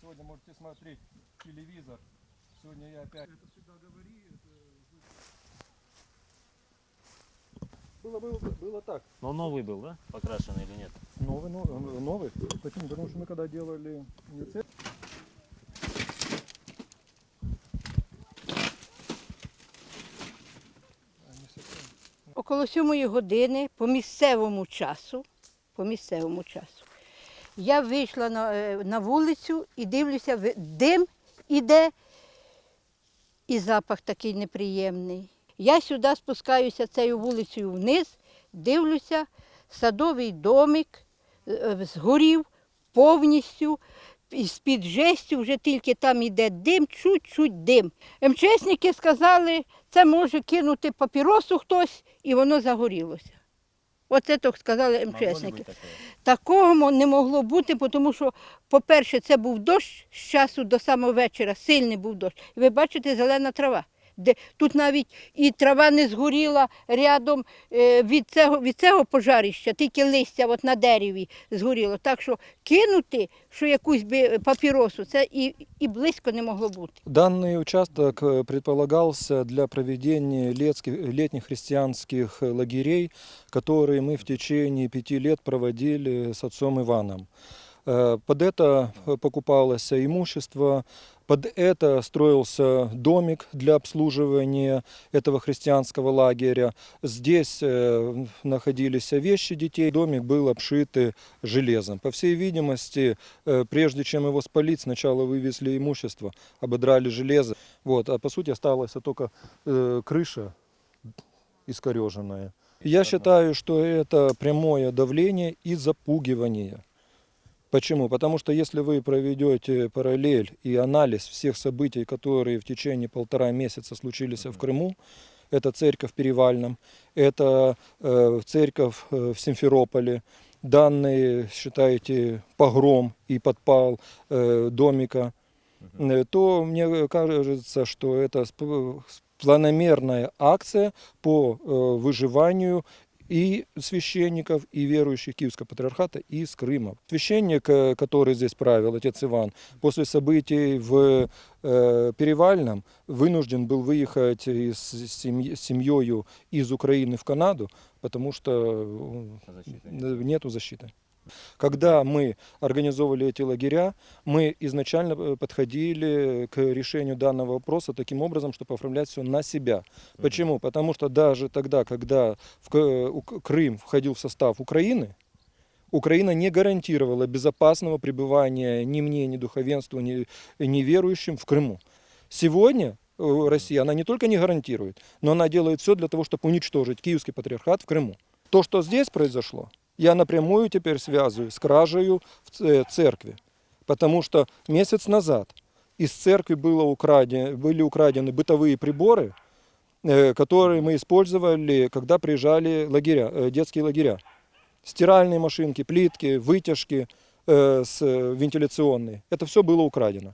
Сегодня можете смотреть телевизор. Сегодня я опять... Это всегда говори, Было, было, было так. Но новый был, да? Покрашенный или нет? Новый, новый, новый. Почему? Потому что мы когда делали лице, они совсем Около сьомої години по місцевому часу, по місцевому часу, я вийшла на, е, на вулицю і дивлюся, дим іде, і запах такий неприємний. Я сюди спускаюся цією вулицею вниз, дивлюся, садовий домик е, е, згорів повністю. З-під жестю вже тільки там іде дим, чуть-чуть дим. МЧСники сказали, це може кинути папіросу хтось, і воно загорілося. Оце так сказали МЧСники. Такого не могло бути, тому що, по-перше, це був дощ з часу до самого вечора, сильний був дощ. І ви бачите, зелена трава Де, тут навіть і трава не згоріла рядом е, від, цього, від цього пожарища, тільки листя от на дереві згоріло. Так що кинути, що якусь би папіросу, це і, і близько не могло бути. Данный участок э, предполагался для проведения летских- летних христианских э, лагерей, которые мы в течение пяти лет проводили с отцом Иваном. Э, Под это э, покупалось имущество, под это строился домик для обслуживания этого христианского лагеря. Здесь э, находились вещи детей. Домик был обшит э, железом. По всей видимости, э, прежде чем его спалить, сначала вывезли имущество, ободрали железо. Вот, а по сути осталась только э, крыша искореженная. Я считаю, что это прямое давление и запугивание. Почему? Потому что если вы проведете параллель и анализ всех событий, которые в течение полтора месяца случились в Крыму, это церковь в Перевальном, это э, церковь э, в Симферополе, данные, считаете, погром и подпал э, домика, э, то мне кажется, что это планомерная акция по э, выживанию и священников, и верующих Киевского патриархата из Крыма. Священник, э, который здесь правил, отец Иван, после событий в э, Перевальном вынужден был выехать из семьи- с семьей из Украины в Канаду, потому что э, Защиты. нету защиты. Когда мы организовывали эти лагеря, мы изначально э, подходили к решению данного вопроса таким образом, чтобы оформлять все на себя. Почему? Потому что даже тогда, когда у- Крым входил в состав Украины, Украина не гарантировала безопасного пребывания ни мне, ни духовенству, ни, ни верующим в Крыму. Сегодня э, Россия, она не только не гарантирует, но она делает все для того, чтобы уничтожить Киевский патриархат в Крыму. То, что здесь произошло, я напрямую теперь связываю с кражей в ц- церкви. Потому что месяц назад из церкви было украдено, были украдены бытовые приборы, э, которые мы использовали, когда приезжали лагеря, э, детские лагеря. Стиральные машинки, плитки, вытяжки э, с, э, вентиляционные. Это все было украдено.